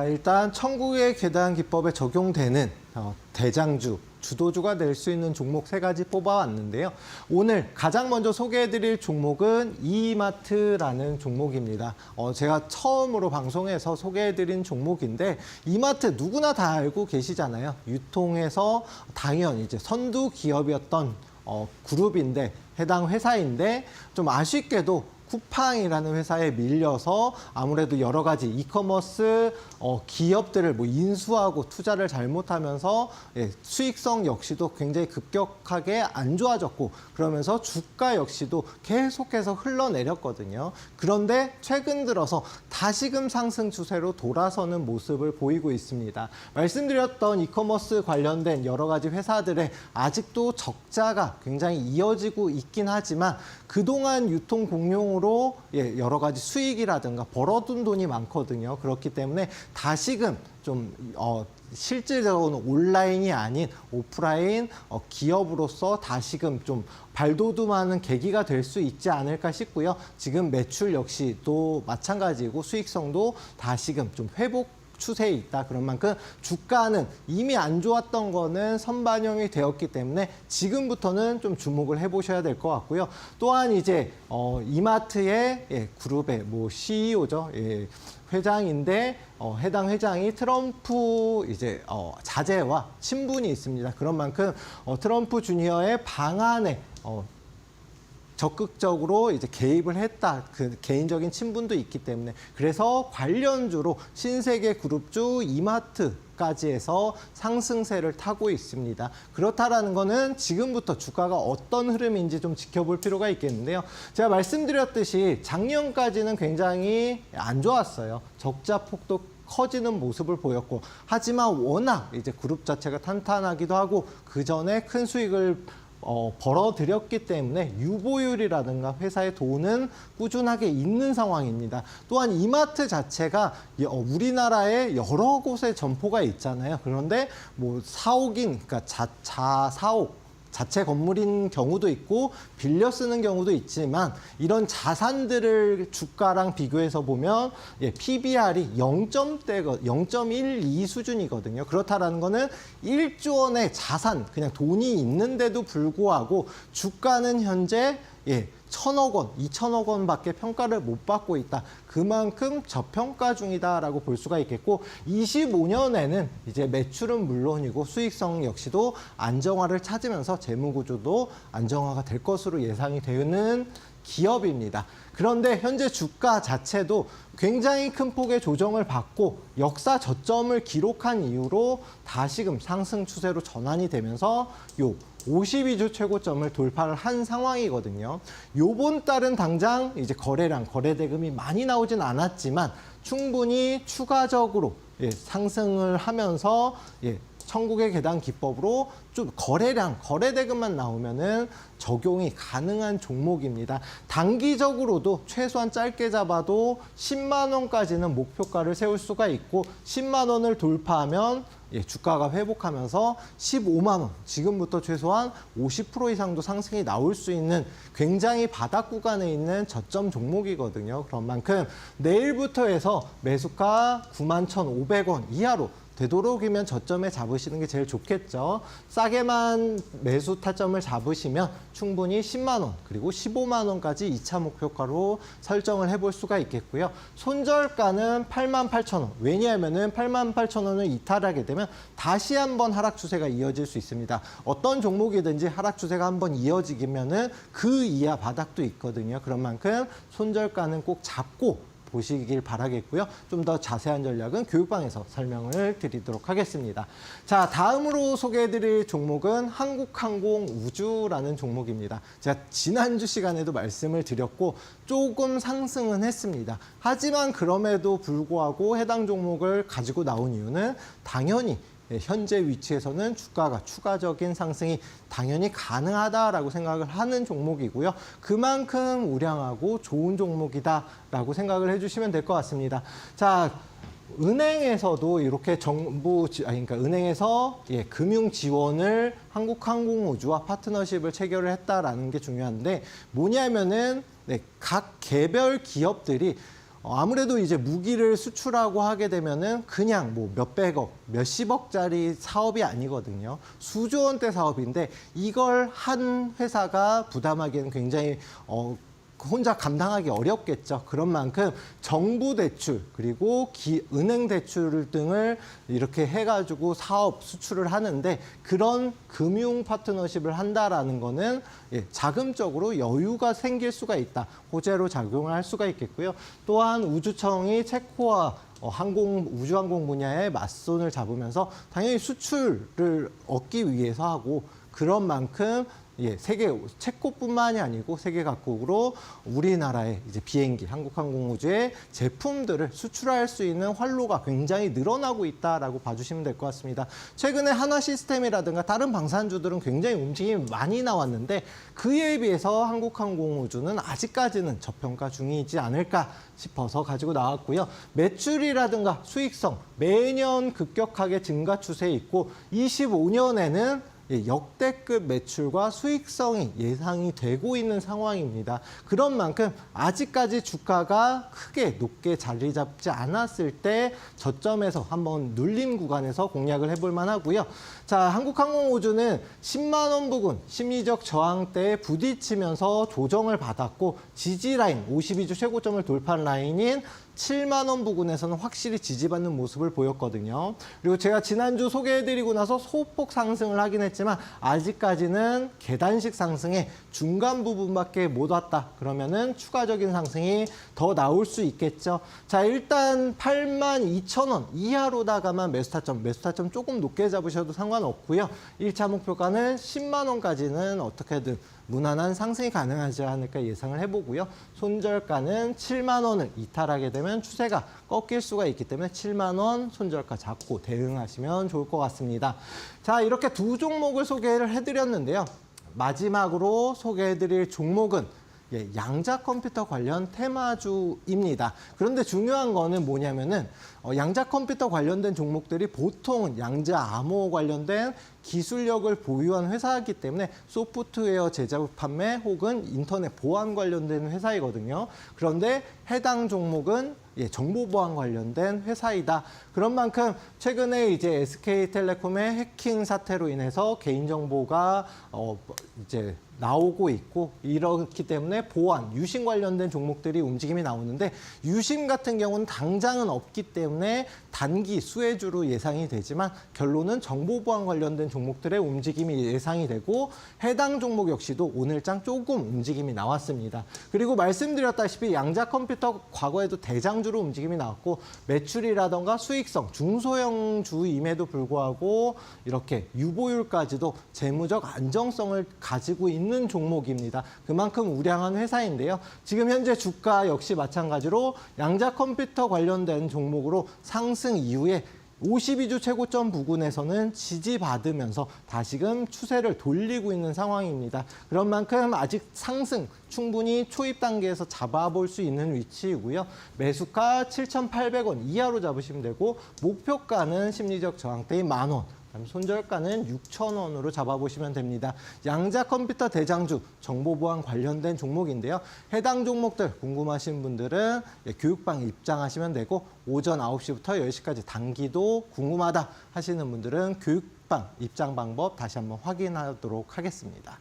자, 일단 천국의 계단 기법에 적용되는 어, 대장주, 주도주가 될수 있는 종목 세 가지 뽑아왔는데요. 오늘 가장 먼저 소개해드릴 종목은 이마트라는 종목입니다. 어, 제가 처음으로 방송에서 소개해드린 종목인데 이마트 누구나 다 알고 계시잖아요. 유통에서 당연 이제 선두 기업이었던 어, 그룹인데 해당 회사인데 좀 아쉽게도 쿠팡이라는 회사에 밀려서 아무래도 여러 가지 이커머스 어, 기업들을 뭐 인수하고 투자를 잘못하면서 예, 수익성 역시도 굉장히 급격하게 안 좋아졌고 그러면서 주가 역시도 계속해서 흘러내렸거든요. 그런데 최근 들어서 다시금 상승 추세로 돌아서는 모습을 보이고 있습니다. 말씀드렸던 이커머스 관련된 여러 가지 회사들의 아직도 적자가 굉장히 이어지고 있긴 하지만 그동안 유통 공룡으로 예, 여러 가지 수익이라든가 벌어둔 돈이 많거든요. 그렇기 때문에 다시금 좀 어, 실질적으로는 온라인이 아닌 오프라인 어, 기업으로서 다시금 좀 발돋움하는 계기가 될 수 있지 않을까 싶고요. 지금 매출 역시 또 마찬가지고 수익성도 다시금 좀 회복 추세에 있다. 그런 만큼 주가는 이미 안 좋았던 거는 선반영이 되었기 때문에 지금부터는 좀 주목을 해보셔야 될 것 같고요. 또한 이제 어, 이마트의 예, 그룹의 뭐 CEO죠. 예, 회장인데 어, 해당 회장이 트럼프 이제 어, 자제와 친분이 있습니다. 그런 만큼 어, 트럼프 주니어의 방안에 어, 적극적으로 이제 개입을 했다. 그 개인적인 친분도 있기 때문에 그래서 관련주로 신세계 그룹주 이마트 까지 해서 상승세를 타고 있습니다. 그렇다라는 거는 지금부터 주가가 어떤 흐름인지 좀 지켜볼 필요가 있겠는데요. 제가 말씀드렸듯이 작년까지는 굉장히 안 좋았어요. 적자 폭도 커지는 모습을 보였고 하지만 워낙 이제 그룹 자체가 탄탄하기도 하고 그 전에 큰 수익을 어, 벌어들였기 때문에 유보율이라든가 회사의 돈은 꾸준하게 있는 상황입니다. 또한 이마트 자체가 이- 어, 우리나라에 여러 곳에 점포가 있잖아요. 그런데 뭐 사옥인, 그러니까 자, 자 사옥 자체 건물인 경우도 있고 빌려 쓰는 경우도 있지만 이런 자산들을 주가랑 비교해서 보면 예, PBR이 0점대 0.12 수준이거든요. 그렇다라는 거는 1조 원의 자산 그냥 돈이 있는데도 불구하고 주가는 현재 예, 천억 원, 이천억 원밖에 평가를 못 받고 있다. 그만큼 저평가 중이다라고 볼 수가 있겠고 25년에는 이제 매출은 물론이고 수익성 역시도 안정화를 찾으면서 재무 구조도 안정화가 될 것으로 예상이 되는 기업입니다. 그런데 현재 주가 자체도 굉장히 큰 폭의 조정을 받고 역사 저점을 기록한 이후로 다시금 상승 추세로 전환이 되면서 요 52주 최고점을 돌파를 한 상황이거든요. 요번 달은 당장 이제 거래량, 거래 대금이 많이 나오진 않았지만 충분히 추가적으로 예, 상승을 하면서 예, 천국의 계단 기법으로 좀 거래량, 거래 대금만 나오면은 적용이 가능한 종목입니다. 단기적으로도 최소한 짧게 잡아도 10만 원까지는 목표가를 세울 수가 있고 10만 원을 돌파하면 예, 주가가 회복하면서 15만 원, 지금부터 최소한 50% 이상도 상승이 나올 수 있는 굉장히 바닥 구간에 있는 저점 종목이거든요. 그런 만큼 내일부터 해서 매수가 91,500원 이하로 되도록이면 저점에 잡으시는 게 제일 좋겠죠. 싸게만 매수 타점을 잡으시면 충분히 10만 원 그리고 15만 원까지 2차 목표가로 설정을 해볼 수가 있겠고요. 손절가는 8만 8천 원. 왜냐하면은 8만 8천 원을 이탈하게 되면 다시 한번 하락 추세가 이어질 수 있습니다. 어떤 종목이든지 하락 추세가 한번 이어지면은 그 이하 바닥도 있거든요. 그런 만큼 손절가는 꼭 잡고 보시길 바라겠고요. 좀 더 자세한 전략은 교육방에서 설명을 드리도록 하겠습니다. 자, 다음으로 소개해드릴 종목은 한국항공 우주라는 종목입니다. 제가 지난주 시간에도 말씀을 드렸고 조금 상승은 했습니다. 하지만 그럼에도 불구하고 해당 종목을 가지고 나온 이유는 당연히 예, 현재 위치에서는 주가가 추가적인 상승이 당연히 가능하다라고 생각을 하는 종목이고요. 그만큼 우량하고 좋은 종목이다라고 생각을 해주시면 될 것 같습니다. 자, 은행에서도 이렇게 정부 지- 아니 그러니까 은행에서 예, 금융 지원을 한국항공우주와 파트너십을 체결을 했다라는 게 중요한데 뭐냐면은 네, 각 개별 기업들이 어, 아무래도 이제 무기를 수출하고 하게 되면은 그냥 뭐 몇백억, 몇십억짜리 사업이 아니거든요. 수조 원대 사업인데 이걸 한 회사가 부담하기에는 굉장히 어, 혼자 감당하기 어렵겠죠. 그런 만큼 정부 대출 그리고 기, 은행 대출 등을 이렇게 해가지고 사업 수출을 하는데 그런 금융 파트너십을 한다라는 거는 예, 자금적으로 여유가 생길 수가 있다. 호재로 작용을 할 수가 있겠고요. 또한 우주청이 체코와 어, 항공 우주항공 분야에 맞손을 잡으면서 당연히 수출을 얻기 위해서 하고 그런 만큼 예, 세계 체코뿐만이 아니고 세계 각국으로 우리나라의 이제 비행기, 한국항공우주의 제품들을 수출할 수 있는 활로가 굉장히 늘어나고 있다라고 봐주시면 될 것 같습니다. 최근에 한화 시스템이라든가 다른 방산주들은 굉장히 움직임이 많이 나왔는데 그에 비해서 한국항공우주는 아직까지는 저평가 중이지 않을까 싶어서 가지고 나왔고요. 매출이라든가 수익성 매년 급격하게 증가 추세에 있고 25년에는 예, 역대급 매출과 수익성이 예상이 되고 있는 상황입니다. 그런 만큼 아직까지 주가가 크게 높게 자리 잡지 않았을 때 저점에서 한번 눌림 구간에서 공략을 해볼 만하고요. 자, 한국항공우주는 10만 원 부근 심리적 저항대에 부딪히면서 조정을 받았고 지지 라인 52주 최고점을 돌파한 라인인 7만 원 부근에서는 확실히 지지받는 모습을 보였거든요. 그리고 제가 지난주 소개해드리고 나서 소폭 상승을 하긴 했지만 아직까지는 계단식 상승의 중간 부분밖에 못 왔다. 그러면은 추가적인 상승이 더 나올 수 있겠죠. 자, 일단 8만 2천 원 이하로다가만 매수타점, 매수타점 조금 높게 잡으셔도 상관없고요. 1차 목표가는 10만 원까지는 어떻게든 무난한 상승이 가능하지 않을까 예상을 해보고요. 손절가는 7만 원을 이탈하게 되면 추세가 꺾일 수가 있기 때문에 7만 원 손절가 잡고 대응하시면 좋을 것 같습니다. 자, 이렇게 두 종목을 소개를 해드렸는데요. 마지막으로 소개해드릴 종목은 예, 양자 컴퓨터 관련 테마주입니다. 그런데 중요한 거는 뭐냐면은 어, 양자 컴퓨터 관련된 종목들이 보통은 양자 암호 관련된 기술력을 보유한 회사이기 때문에 소프트웨어 제작 판매 혹은 인터넷 보안 관련된 회사이거든요. 그런데 해당 종목은 예, 정보 보안 관련된 회사이다. 그런 만큼 최근에 이제 SK텔레콤의 해킹 사태로 인해서 개인 정보가 어 이제 나오고 있고 이렇기 때문에 보안, 유심 관련된 종목들이 움직임이 나오는데 유심 같은 경우는 당장은 없기 때문에 단기 수혜주로 예상이 되지만 결론은 정보 보안 관련된 종목들의 움직임이 예상이 되고 해당 종목 역시도 오늘장 조금 움직임이 나왔습니다. 그리고 말씀드렸다시피 양자 컴퓨터 과거에도 대장주로 움직임이 나왔고 매출이라던가 수익성 중소형 주임에도 불구하고 이렇게 유보율까지도 재무적 안정성을 가지고 있는 종목입니다. 그만큼 우량한 회사인데요. 지금 현재 주가 역시 마찬가지로 양자 컴퓨터 관련된 종목으로 상승 이후에 52주 최고점 부근에서는 지지받으면서 다시금 추세를 돌리고 있는 상황입니다. 그런 만큼 아직 상승 충분히 초입 단계에서 잡아볼 수 있는 위치이고요. 매수가 7,800원 이하로 잡으시면 되고 목표가는 심리적 저항대인 만 원. 손절가는 6천 원으로 잡아보시면 됩니다. 양자 컴퓨터 대장주 정보보안 관련된 종목인데요. 해당 종목들 궁금하신 분들은 예, 교육방 입장하시면 되고 오전 9시부터 10시까지 단기도 궁금하다 하시는 분들은 교육방 입장 방법 다시 한번 확인하도록 하겠습니다.